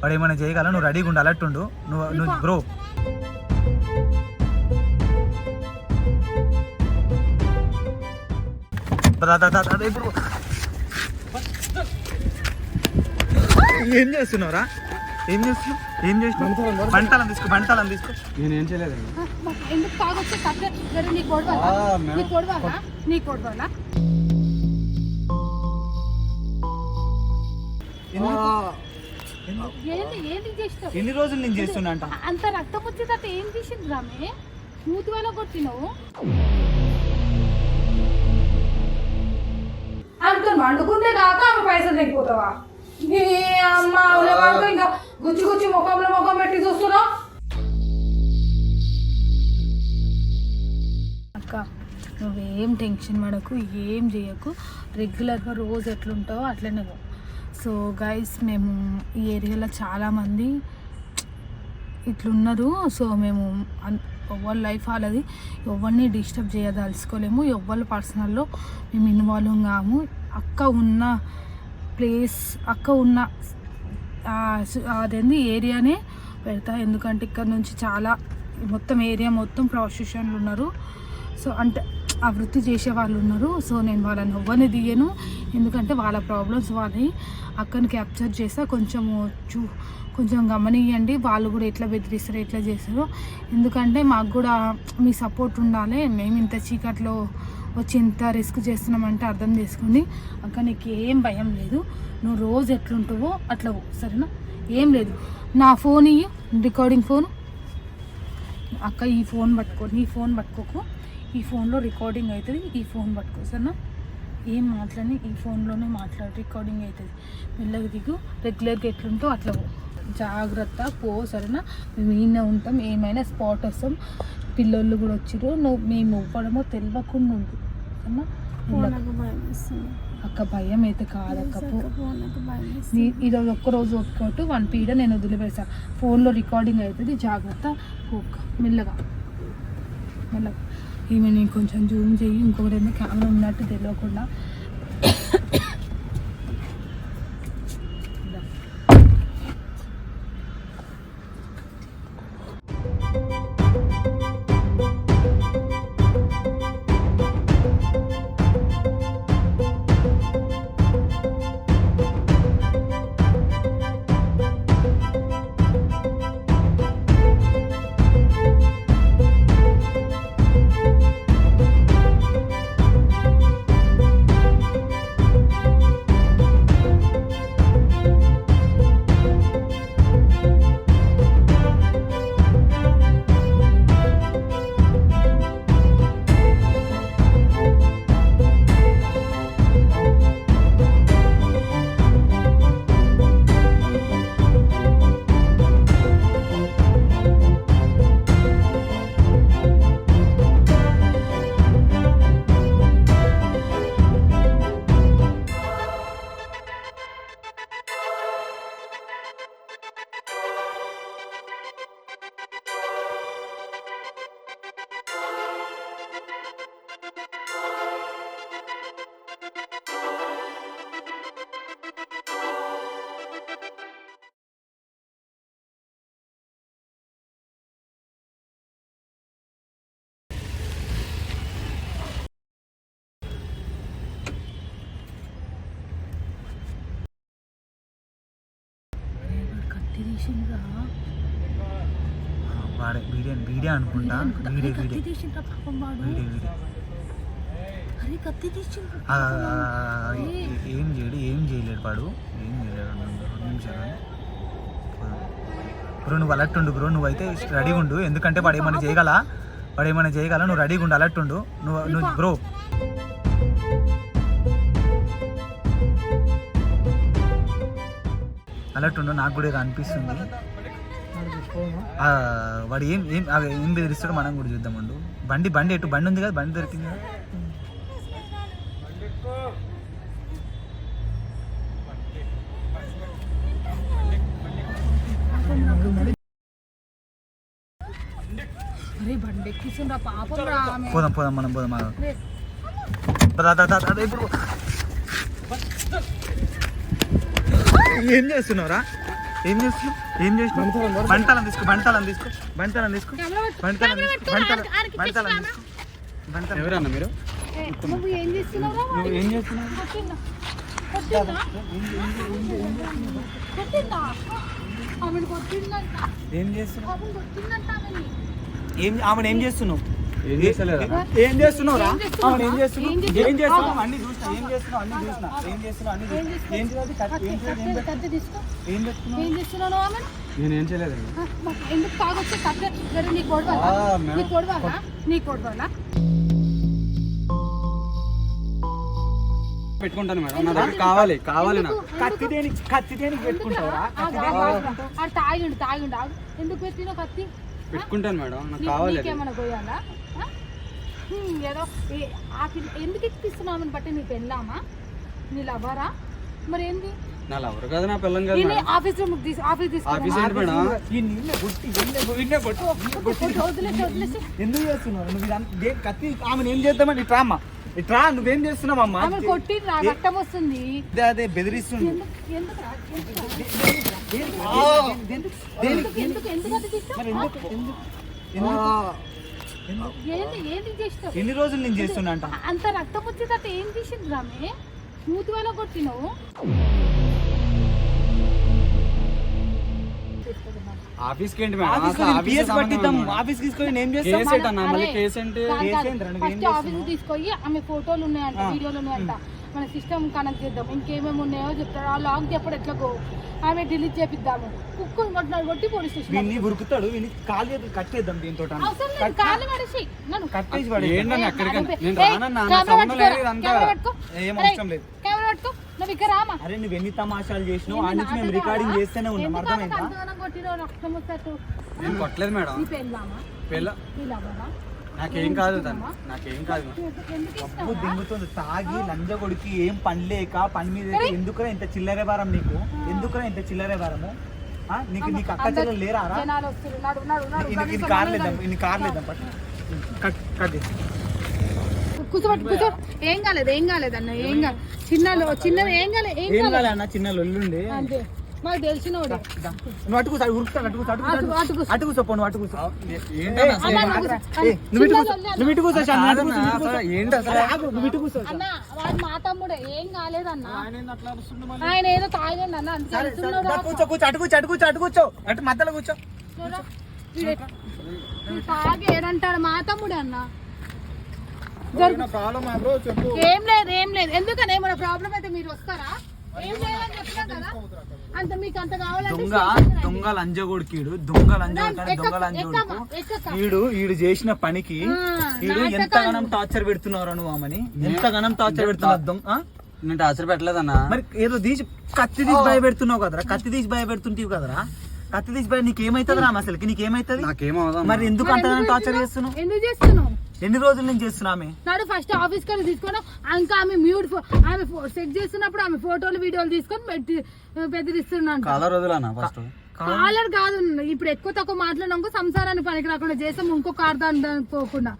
వాడు ఏమైనా చేయగల నువ్వు రెడీగా ఉండు అలర్ట్ ఉండు. నువ్వు నువ్వు బ్రో ఏం చేస్తున్నావురా? ఏం చేస్తున్నావు? ఏం చేస్తున్నావు? బంటాలం తీసుకో బంటాలం తీసుకో. నేనేం చేయలేదండి ఎందుకు తాగొచ్చి కట్టే జర నీ కొడవాలా ఆ, మేడం. నీ కొడవాలా నీ కొడవాలా ఏంది ఏంది చేసినావు ఎన్ని రోజులు నేను చేస్తున్నా అంట? అంత రక్తం వచ్చేటట్టు ఏం చేసింది రామే? మూతి వేళ కొట్టినావు? అనుకుని వండుకుంటే కాక ఆమె పైసలు తెగిపోతావా? నీ అమ్మ ఇంకా గుచ్చి గుచ్చి ముఖంలో ముఖం పెట్టి చూస్తున్నావు? అక్క నువ్వేం టెన్షన్ పడకు ఏం చేయకు. రెగ్యులర్గా రోజు ఎట్లుంటావో అట్లనే పో. సో గైస్ మేము ఈ ఏరియాలో చాలామంది ఇట్లున్నారు. సో మేము అన్- ఎవరి లైఫ్ వాళ్ళది ఎవరిని డిస్టర్బ్ చేయదలుచుకోలేము ఎవరి పర్సనల్లో మేము ఇన్వాల్వ్ కాము అక్క ఉన్న ప్లేస్ అక్క ఉన్న అదేంది ఏరియానే పెడతా. ఎందుకంటే ఇక్కడ నుంచి చాలా మొత్తం ఏరియా మొత్తం ప్రాస్టిట్యూషన్లు ఉన్నారు. సో అంటే ఆ వృత్తి చేసే వాళ్ళు ఉన్నారు. సో నేను వాళ్ళని ఎవ్వని దియ్యను ఎందుకంటే వాళ్ళ ప్రాబ్లమ్స్ వాళ్ళని అక్కని క్యాప్చర్ చేస్తా. కొంచెం చూ కొంచెం గమనియండి. వాళ్ళు కూడా ఎట్లా బెదిరిస్తారు ఎట్లా చేస్తారో. ఎందుకంటే మాకు కూడా మీ సపోర్ట్ ఉండాలి. మేము ఇంత చీకట్లో వచ్చి ఇంత రిస్క్ చేస్తున్నామంటే అర్థం చేసుకోండి అక్క నీకు ఏం భయం లేదు. నువ్వు రోజు ఎట్లుంటావో అట్లా సరేనా? ఏం లేదు. నా ఫోన్ ఇయ్యి. Recording phone. అక్క ఈ ఫోన్ పట్టుకో. నీ ఫోన్ పట్టుకోకు. ఈ ఫోన్లో రికార్డింగ్ అవుతుంది. ఈ ఫోన్ పట్టుకో సరేనా? ఏం మాట్లాడి ఈ ఫోన్లోనే మాట్లాడు. రికార్డింగ్ అవుతుంది. మెల్లగా దిగు. రెగ్యులర్గా ఎట్లుంటో అట్లా పో. జాగ్రత్త పో సరేనా? మేము ఈయన ఉంటాం. ఏమైనా స్పాట్ వస్తాం. పిల్లోళ్ళు కూడా వచ్చిర్రు. నువ్వు మేము ఇవ్వడమో తెలియకుండా ఉండు. సరేనా. అక్క భయం అయితే కాదక్క ఈరోజు ఒక్కరోజు ఒక్కటి వన్ పీరియడ్ నేను వదిలిపెడతా. ఫోన్లో రికార్డింగ్ అవుతుంది. జాగ్రత్త ఒక్క మెల్లగా. మెల్లగా. ఈమె నేను కొంచెం జూమ్ చెయ్యి. ఇంకొకటి ఏమో కెమెరా ఉన్నట్టు తెలియకుండా తీసిండ్రా వాడే వీడియో వీడియో అనుకుంటా. తీసిండ్రా పాపం వాడు. వీడియో వీడియో అరే కత్తి తీసిండ్రా ఏ- చేయడు ఏం చేయలేడు వాడు. ఏం చేయలేడు రెండు రెండు నిమిషాలు బ్రో నువ్వు అలర్ట్ ఉండు బ్రో. నువ్వైతే రెడీగా ఉండు. ఎందుకంటే వాడు ఏమైనా చేయగల? వాడు ఏమైనా చేయగల? నువ్వు రెడీగా ఉండు అలర్ట్ ఉండు. నువ్వు నువ్వు బ్రో. అలర్ట్ ఉండు నాకు కూడా ఏదో అనిపిస్తుంది. వాడు ఏం ఏం ఏం బెదిరిస్తాడో మనం కూడా చూద్దామండు బండి బండి ఎటు? బండి ఉంది కదా బండి దొరికింది కదా. పోదాం పోదాం మనం పోదాం ఇప్పుడు ఏం చేస్తున్నావురా? ఏం చేస్తున్నావు? ఏం చేస్తున్నావు? బంటాలను తీసుకో బంటాలను తీసుకో బంటాలను తీసుకో. బంటాలను తీసుకో. బంటాల బంటాలను తీసుకో. బంటాలను ఎవరన్నా మీరు? ఏ, నువ్వు ఏం చేస్తున్నావురా నువ్వు ఏం చేస్తున్నావు? ఏం చేస్తున్నావు. ఏం ఆమెను ఏం చేస్తున్నావు? ఏం ఏం చేస్తున్నావు ఏం చేస్తున్నావు? ఆమెను ఏం చేస్తున్నావు ఏం చేస్తున్నావు? ఏం చేస్తున్నావు? అన్ని చూసినా ఏం చేస్తున్నావు? అన్ని చూసినా ఏం చేస్తున్నావు? అన్ని ఏం చూసినా. ఏం చేయాలి కత్తి, ఏం చేయాలి ఏం కత్తి, కత్తి తీసుకో. ఏం చేస్తున్నావు ఏం చేస్తున్నావు ఆమెను? నేనేం చేయలేదండి ఆ, మాకు ఎందుకు తాగొచ్చే కత్తి? జర నీ కొడవాలా ఆ, మేడం. నీ కొడవాలా నీ కొడవాలా పెట్టుకుంటాను మేడం. నా దగ్గర కావాలి కావాలి నాకు. కత్తి దేనికి కత్తి దేనికి పెట్టుకుంటావురా? ఆడు తాగిండు తాగిండు. ఎందుకు పెట్టిన కత్తి? పెట్టుకుంటాను మేడం. నాకు కావాలి. నీకేమైనా పోయాలా? ఏదో ఏ- ఆ పిల్ల ఎందుకు ఎక్కిస్తున్నామని బట్టి నీ పెళ్ళామా నీ లవరా మరి ఏంది? నా లవర్ కదా నా పిల్లం కదా నేను మేడం. ఆఫీస్ రూమ్ తీసు ఆఫీస్ ఆఫీస్ తీసుకున్నా ఏంటి మేడం? ఈ నిన్నే కొట్టి వదిలేసి వదిలేసి. ఎందుకు చేస్తున్నావు? నువ్వు ఇదంతా దే- కత్తి ఆమెను ఏం చేద్దామని ఇట్రా నువ్వేం చేస్తున్నావు అమ్మా? ఆమె కొట్టి రా రక్తం వస్తుంది. అదే అదే బెదిరిస్తుంది. ఎందుకు ఎందుకు రా? ఎందుకు రా? దేనికి? ఎందుకు ఎందుకు? ఎందుకు? ఎన్ని రోజులు నేను చేస్తున్నా అంట? అంత రక్తం వచ్చేటట్టు ఏం చేసింది రామే? మూతి కొట్టినావు? ఏంటి మేడం? ఆఫీస్ పట్టిద్దాం. సంబంధం ఆఫీస్ తీసుకొని చేస్తాం. కేసు అంటే ఫస్ట్ ఆఫీస్ తీసుకొని ఆమె ఫోటోలు ఉన్నాయంట వీడియోలు ఉన్నాయంట. మన సిస్టమ్ కనెక్ట్ చేద్దాం. ఇంకేమేమి ఉన్నాయో చెప్తాడు. ఆ లాక్ చెప్పడు ఎట్లా ఆమె డిలీట్ చేపిద్దాము. కుక్కు కొట్టినాడు కొట్టి పోలీస్ స్టేషన్ ఉరుకుతాడు. కాలు చేతులు కట్టేద్దాం దీంతో అవసరం లేదు. కాలు మనిషి. నన్ను కట్టేసి నేను రానన్నా నా కెమెరా సంబంధం ఇదంతా కెమెరా పట్టుకో. ఏం అవసరం లేదు. కెమెరా పట్టుకో. నువ్వు ఇక్కడ రామా? అరే నువ్వు ఎన్ని తమాషాలు చేసినావు? ఆ నుంచి మేము? రికార్డింగ్ చేస్తూనే ఉన్నాం. అర్థమైందా? అంతగానం కొట్టినావు రక్తం వచ్చేట్టు? నేను కొట్టలేదు మేడం. నీ పెళ్ళామా? నీ లవరా? నాకేం కాదు తను. నాకేం కాదు? డబ్బు దింగుతుంది. తాగి లంజ కొడుకి ఏం పని లేక పని మీద ఎందుకురా ఇంత చిల్లరే భారం నీకు? ఎందుకురా ఇంత చిల్లరే భారము? నీకు నీకు అక్క చెల్లెలు లేరా? రా? జనాలు వస్తున్నారు. నడు నడు నడు. ఇన్ని ఇన్ని కార్లు ఇద్దాం ఇన్ని కార్లు ఇద్దాం పట్టు. కట్ కట్ చేసి. కూర్చోబెట్టు కూర్చో ఏం కాలేదు ఏం కాలేదు అన్న ఏం కాలేదు. చిన్నలు చిన్నది ఏం కాలేదు ఏం కాలేదు కాలే అన్న చిన్న లొల్లుండి అంతే. మాకు తెలిసినోడే. నువ్వు అటు కూర్చో ఉరుకుతాడు అటు కూర్చో అటు కూర్చో. అటు- అటు కూర్చో. అటు కూర్చో. పో, నువ్వు ఇటు కూర్చో. నువ్వు ఇటు కూర్చో మా తమ్ముడే ఏం కాలేదన్న? ఆయన ఏంది తాగండి అన్న కూర్చో కూర్చో అటు కూర్చో అటు కూర్చో అటు కూర్చో. అటు మధ్యలో కూర్చో. మా తమ్ముడే అన్న. Problem bro? చెప్పు. ఏం లేదు ఏం లేదు. ఎందుకని? ఏమైనా ప్రాబ్లం అయితే మీరు వస్తారా? ఏం లేదని చెప్పినా కదా? అంత మీకు అంత కావాలంటే దొంగ. దొంగ లంజగొడికీడు దొంగ లంజగొడికాడు దొంగ లంజగొడుకు. ఈడు ఈడు చేసిన పనికి నాటకాలు. ఎంతగానం టార్చర్ పెడుతున్నారు నువ్వు ఆమెని? ఎంతగానం టార్చర్ పెడుతున్నావు దొంగ? నేను టార్చర్ పెట్టలేదన్నా. మరి ఏదో తీసి కత్తి తీసి భయపెడుతున్నావు కదరా కత్తి తీసి భయపెడుతుంటివి కదరా? కత్తి తీసి భయ నీకేమైతుంది రా అసలుకి? నీకేమైతుంది? నాకేం అవదా మరి ఎందుకు అంతగానం టార్చర్ చేస్తున్నావు? ఎందుకు చేస్తున్నావు? ఎన్ని రోజుల నుంచి చేస్తున్నామే నాడు ఫస్ట్ ఆఫీస్కి తీసుకొని ఇంకా ఆమె మ్యూట్ ఆమె సెట్ చేస్తున్నప్పుడు ఆమె ఫోటోలు వీడియోలు తీసుకొని పెట్టి బెదిరిస్తున్నాను. కాలర్ వదిలేనా ఫస్ట్? కాలర్ కాదు ఇప్పుడు ఎక్కువ తక్కువ మాట్లాడినాక సంసారాన్ని పనికి రాకుండా చేసాం ఇంకొక అర్థం అనుకోకుండా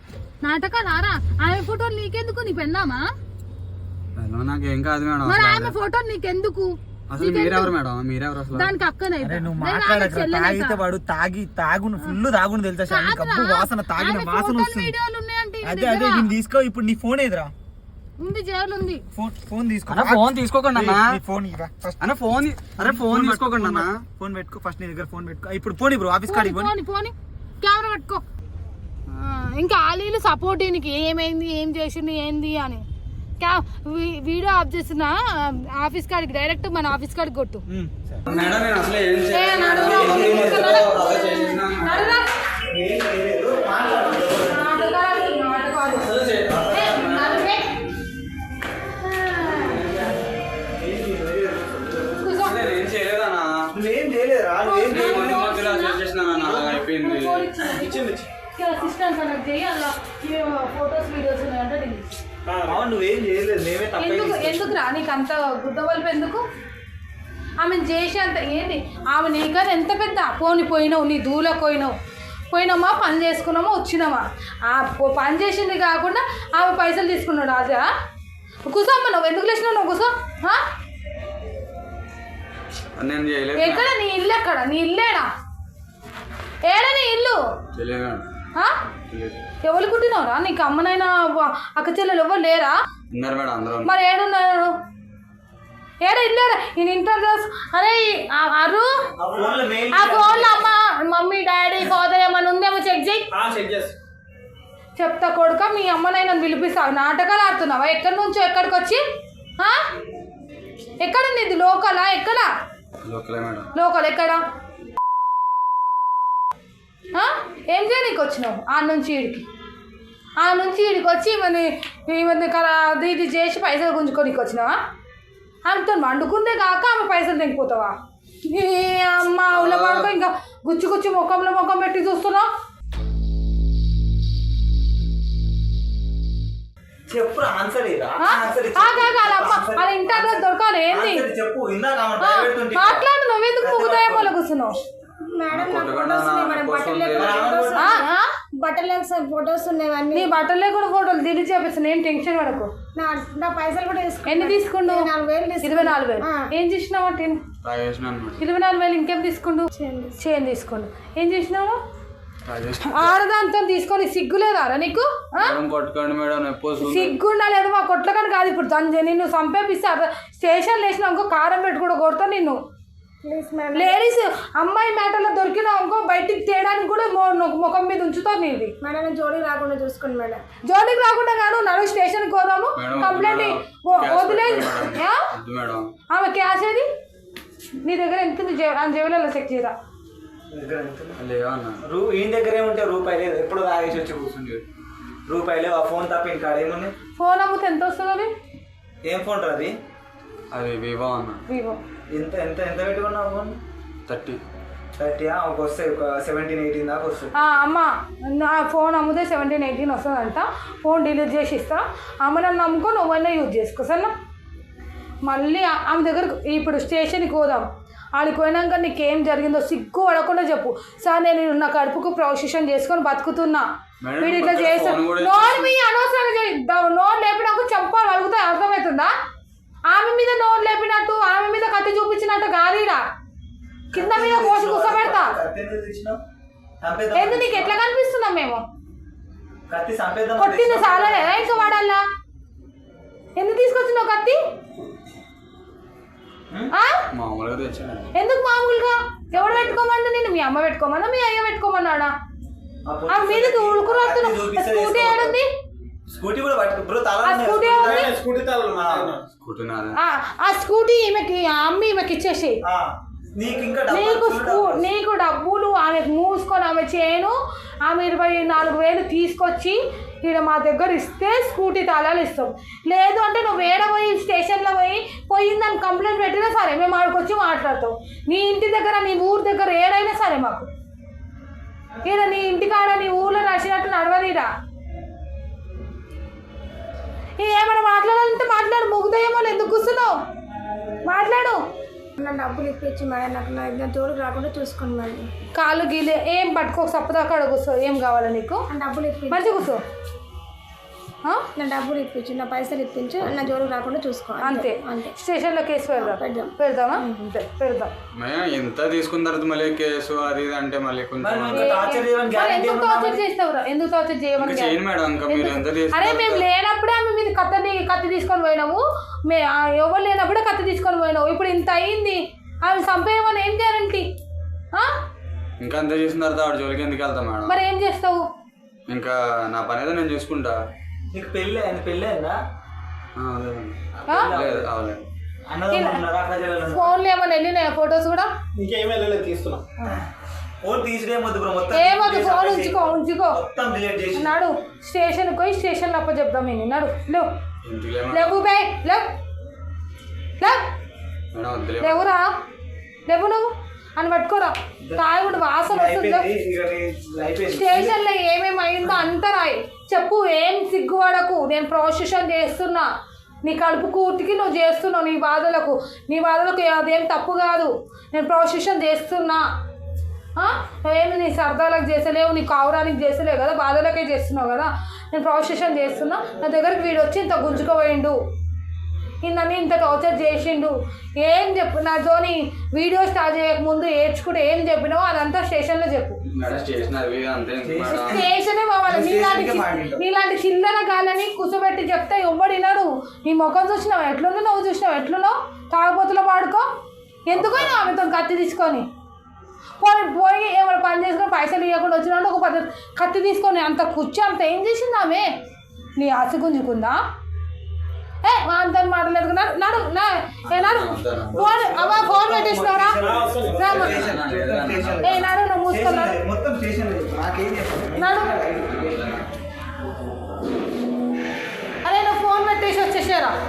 నాటకాలు ఆరా? ఆమె ఫోటోలు నీకెందుకు? నీ పెన్నామా? నాకేం కాదు మేడం మరి ఆమె. ఫోటోలు నీకెందుకు? అసలు మీరెవరు మేడం? మీరెవరు అసలు? దానికి అక్కనైతే అరే నువ్వు మాట్లాడక తాగితే వాడు తాగి తాగును ఫుల్ తాగును తెలుసా వాసన తాగిన వాసన వస్తుంది. అదే. అదే నేను తీసుకో. ఇప్పుడు నీ ఫోన్ ఏదిరా? ఉంది జైలు ఉంది. ఫోన్ ఫోన్ తీసుకో. అన్న ఫోన్ తీసుకోకండి అన్న. నీ ఫోన్ అన్న ఫోన్ అరే ఫోన్ తీసుకోకండి అన్న. ఫోన్ పెట్టుకో. ఫస్ట్ నీ దగ్గర ఫోన్ పెట్టుకో. ఇప్పుడు పోనీ బ్రో ఆఫీస్ కాడికి పోనీ పోని. కెమెరా పట్టుకో. ఆ, ఇంకా ఆలీలు సపోర్ట్ ఏమైంది? ఏం చేసింది ఏంది అని. క్యా- వీడియో ఆఫ్ చేసిన ఆఫీస్ కాడికి డైరెక్ట్ మన ఆఫీస్ కాడికి కొట్టు. నువ్వేం చేయలేదు మేమే ఎందుకు? ఎందుకు రా? నీకు అంత గుద్దవలపు ఎందుకు? ఆమెను చేసి అంత ఏంటి ఆమె నీకని ఎంత పెద్ద పోని పోయినావు నీ దూల పోయినావు. పోయినామా పని చేసుకున్నామా వచ్చినామా? ఆ పో- పని చేసింది కాకుండా ఆమె పైసలు తీసుకున్నాడు అదా కూసో అమ్మ నువ్వు ఎందుకు లేచినావు నువ్వు కూసో? ఎక్కడ నీ ఇల్లు ఎక్కడ? నీ ఇల్లేడా? ఏడా నీ ఇల్లు? ఎవరు కుట్టినవరా నీకు అమ్మనైనా అక్క చెల్లెలు ఎవరు లేరా? ఉన్నారు మేడం అందరూ. మరి ఏడున్నారు? ఏడ ఇల్లేరా? ఈయన ఇంటర్ అరే అరు? ఆ ఫోన్లో అమ్మ మమ్మీ డాడీ ఫాదర్ ఏమైనా ఉందేమో చెక్ చేయి. చెప్తా కొడుక మీ అమ్మనైనా పిలిపిస్తావు నాటకాలు ఆడుతున్నావా? ఎక్కడి నుంచో ఎక్కడికి వచ్చి? ఆ? ఎక్కడ నీది లోకలా? ఎక్కడ? లోకలే మేడం. లోకల్ ఎక్కడ? ఏం చేయడానికి వచ్చినావు? ఆ నుంచి ఈడికి. ఆ నుంచి ఈడికి వచ్చి ఈమెని ఈమెని అది ఇది చేసి పైసలు గుంజుకోనికి వచ్చినావా? ఆమెతో వండుకుందే కాక ఆమె పైసలు తెగిపోతావా? ఈ అమ్మ ఉల పడుకో ఇంకా గుచ్చి గుచ్చి ముఖంలో ముఖం పెట్టి చూస్తున్నావు? చెప్పు ఆన్సర్ అడ్రస్ దొరకాలి ఏంది మాట్లాడు నువ్వెందుకు ముగ్గుదాయమో కూర్చున్నావు? బట్టలు ఫొటోస్ ఉన్నాయి. అన్ని. నీ బట్టలు లేకుండా ఫోటోలు దిగి చేపిస్తాను ఏం టెన్షన్ పడకు. నా నా పైసలు కూడా తీసుకో ఎన్ని తీసుకుండు? నాలుగు వేలు తీసుకున్నా. ఇరవై నాలుగు వేలు. ఏం చేసినావు మేడం ఇరవై నాలుగు వేలు ఇంకేం తీసుకుండు? చేయం తీసుకోండు. ఏం చేసినావు? ఆడదాంతో తీసుకొని సిగ్గులేదారా నీకు? ఆ? మేడం కొట్టుకోండి మేడం ఎప్పుడు చూసి సిగ్గుండా లేదు. మా కొట్లకని కాదు ఇప్పుడు. దంజ నిన్ను చంపేపిస్తే అర్థం స్టేషన్ లేచిన ఇంకో కారం పెట్టి కూడా కొడతా నిన్ను. లేడీస్ అమ్మాయి మ్యాటర్లో దొరికినా ఇంకో బయటికి తేయడానికి కూడా మొ- ముఖం మీద ఉంచుతావు నీది మేడం నేను జోడీ రాకుండా చూసుకోండి మేడం జోలికి రాకుండా కాదు నడు స్టేషన్కి పోదాము. Complaint madam. వ- క్యాష్ వదిలే పెట్టండి మేడం. ఆ? వద్దు మేడం ఆమె క్యాష్ ఏది? నీ దగ్గర ఎంత ఉంది జే- ఆ జేబులలో చెక్ చేయరా? ఈయన దగ్గర ఏముంటే రూపాయి లేదు ఎప్పుడు తాగేసి వచ్చి కూర్చుంటే రూపాయి లేవు ఆ ఫోన్ తప్ప ఇంకా ఏముంది? ఫోన్ అమ్మితే ఎంత వస్తుంది అది? ఏం ఫోన్ రా అది? అది వివో అన్న. వివో. ఎంత ఎంత ఎంత పెట్టుకున్నావు ఫోన్ థర్టీ. థర్టీ ఒక వస్తాయి ఒక సెవెంటీన్ ఎయిటీన్ దాకా వస్తుంది. ఆ, అమ్మ నా ఫోన్ అమ్మితే సెవెంటీన్ ఎయిటీన్ వస్తుందంట. ఫోన్ డిలీట్ చేసి ఇస్తా. ఆమె నన్ను నమ్ముకొని నువ్వైనా యూజ్ చేసుకో సరేనా? మళ్ళీ ఆమె దగ్గర ఇప్పుడు స్టేషన్కి పోదాం. ఆడికి పోయినాక నీకేం జరిగిందో సిగ్గు పడకుండా చెప్పు. సార్ నేను నా కడుపుకు ప్రొసెషన్ చేసుకొని బతుకుతున్నా. వీడు ఇట్లా పక్కన చేస్తా. ఫోన్ కూడా నోరు మీ అనవసరంగా నోరు లేపినాక చంపాలి అడుగుతా అర్థమవుతుందా? ఆమె మీద నోరు లేపినట్టు ఆమె మీద కత్తి చూపించినట్టు గారీడా కింద మీద కోసి కూర్చోబెడతా కత్తి ఎందుకు నీకు ఎట్లా కనిపిస్తున్నాం మేము? కొట్టింది చాలలేదా ఇంకా వాడాలా ఎందుకు తీసుకొచ్చినావు కత్తి? ఎందుకు మామూలుగా? ఎవడు పెట్టుకోమన్నా నేను మీ అమ్మ పెట్టుకోమన్నా మీ అయ్య పెట్టుకోమన్నాడా? ఆ మీదకి ఉడుకురొస్తున్నావు స్కూటీ ఏడుంది? స్కూటీ కూడా పట్టుకో. బ్రో ఆ తాళం స్కూటీ ఏముంది స్కూటీ తాళం స్కూటీ నాదే. ఆ, ఆ స్కూటీ ఈమెకి అమ్మ ఈమెకి ఇచ్చేసి నీకు ఇంకా నీకు డబ్బులు స్కూ నీకు డబ్బులు ఆమెకు మూసుకొని ఆమె చేయను ఆమె ఇరవై నాలుగు వేలు తీసుకొచ్చి ఈడ మా దగ్గర ఇస్తే స్కూటీ తాళాలు ఇస్తాం. లేదు అంటే నువ్వు వేరే పోయి స్టేషన్లో పోయి పోయిందని కంప్లైంట్ పెట్టినా సరే మేము ఆడికి వచ్చి మాట్లాడతాం. నీ ఇంటి దగ్గర నీ ఊరు దగ్గర ఏడైనా సరే మాకు. ఈడ నీ ఇంటికాడ నీ ఊర్లో నడిచినట్టు నడవనీరా. ఏమైనా మాట్లాడాలంటే మాట్లాడు. ముగ్గుదయ్యేమో ఎందుకు కూర్చున్నావు? మాట్లాడు. నా డబ్బులు ఇప్పించి మేడం నాకు నా నా జోడికి రాకుండా చూసుకోండి మేడం కాళ్ళు గీలే ఏం పట్టుకో సప్పదాకా కూర్చో. ఏం కావాలి నీకు? డబ్బులు ఇప్పించి. మంచిగా కూర్చో? నా డబ్బులు ఇప్పించు నా పైసలు ఇప్పించు నా జోడికి రాకుండా చూసుకో. అంతే అంతే. స్టేషన్లో కేసు పెడదాం. పెడదాం. పెడదామా? అంతే పెడదాం. ఎంత తీసుకున్న తర్వాత మళ్ళీ కేసు అది ఇది అంటే మళ్ళీ ఎందుకు టార్చర్ చేస్తావురా ఎందుకు టార్చర్ చేయమని చేయను మేడం ఇంకా మీరు ఎంత అరే మేము లేనప్పుడే ఆమె మీద కత్తిని కత్తి తీసుకొని పోయినావు. మే ఎవరు లేనప్పుడే కత్తి తీసుకొని పోయినావు. ఇప్పుడు ఇంత అయింది. ఆమె చంపేయమని ఏం గ్యారంటీ ఇంకా అంత చేసిన తర్వాత ఆవిడ జోలికి ఎందుకు వెళ్తా మేడం? మరి ఏం చేస్తావు? ఇంకా నా పని ఏదో నేను చూసుకుంటా. నీకు పెళ్ళి అయింది పెళ్ళి అయిందా? ఫోన్లో ఏమైనా వెళ్ళినాయా? ఫొటోస్ కూడా? నీకేం వెళ్ళలేదు తీస్తున్నా. ఫోన్ తీసుడే వద్దు బ్రో మొత్తం ఏమొద్దు ఫోన్ ఉంచుకో ఉంచుకో. మొత్తం డిలీట్ చేసి నడు స్టేషన్కి పోయి స్టేషన్లో అప్ప చెప్దాం నేను. నడు లేవు. లేవు బే లేవు. లేవు. మేడం వద్దులే. లేవురా. లేవు నువ్వు. అని పట్టుకోరా. తాగుడు వాసన వస్తుంది స్టేషన్లో ఏమేమి అయిందో అంతా రాయి. చెప్పు ఏం సిగ్గుపడకు. నేను ప్రాసెషన్ చేస్తున్నా. నీ కడుపు కూటికి నువ్వు చేస్తున్నావు నీ బాధలకు. నీ బాధలకు అదేం తప్పు కాదు. నేను ప్రాసెషన్ చేస్తున్నా? ఏమి నీ సరదాలకు చేసలేవు నీ కావురానికి చేసలేవు కదా బాధలకే చేస్తున్నావు కదా. నేను ప్రాసెషన్ చేస్తున్నా. నా దగ్గరికి వీడు వచ్చి ఇంత గుంజుకోపోయిండు. నన్ను ఇంత టార్చర్ చేసిండు. ఏం చెప్పు నా జోని వీడియో స్టార్ట్ చేయక ముందు ఏడ్చుకుంటే ఏం చెప్పినావో అదంతా స్టేషన్లో చెప్పు. స్టేషన్ అది అంతే మేడం. స్టేషనే పోవాలి. నీలాంటి చిల్లర గాలని కూర్చోబెట్టి చెప్తే ఎవ్వడు వినడు. నీ ముఖం చూసినావు? ఎట్లుంది నువ్వు చూసినావు? ఎట్లున్నావు తాగుబోతులో పాడుకో ఎందుకు ఆమెతో కత్తి తీసుకొని? పోయి పోయి ఏమైనా పని చేసుకొని పైసలు ఇవ్వకుండా వచ్చినాడు ఒక పద్ధతి కత్తి తీసుకొని అంత కూర్చో అంత ఏం చేసింది ఆమె? నీ ఆశ గుంజుకుందా? ఏ అంత మాటలేదు నడు నడు నా నడు. ఫోన్ అవ్వ ఫోన్ పెట్టేసినారా ఏ నడు నువ్వు మూసుకున్నాడు నడు. అరే నువ్వు ఫోన్ పెట్టేసి వచ్చేసారా.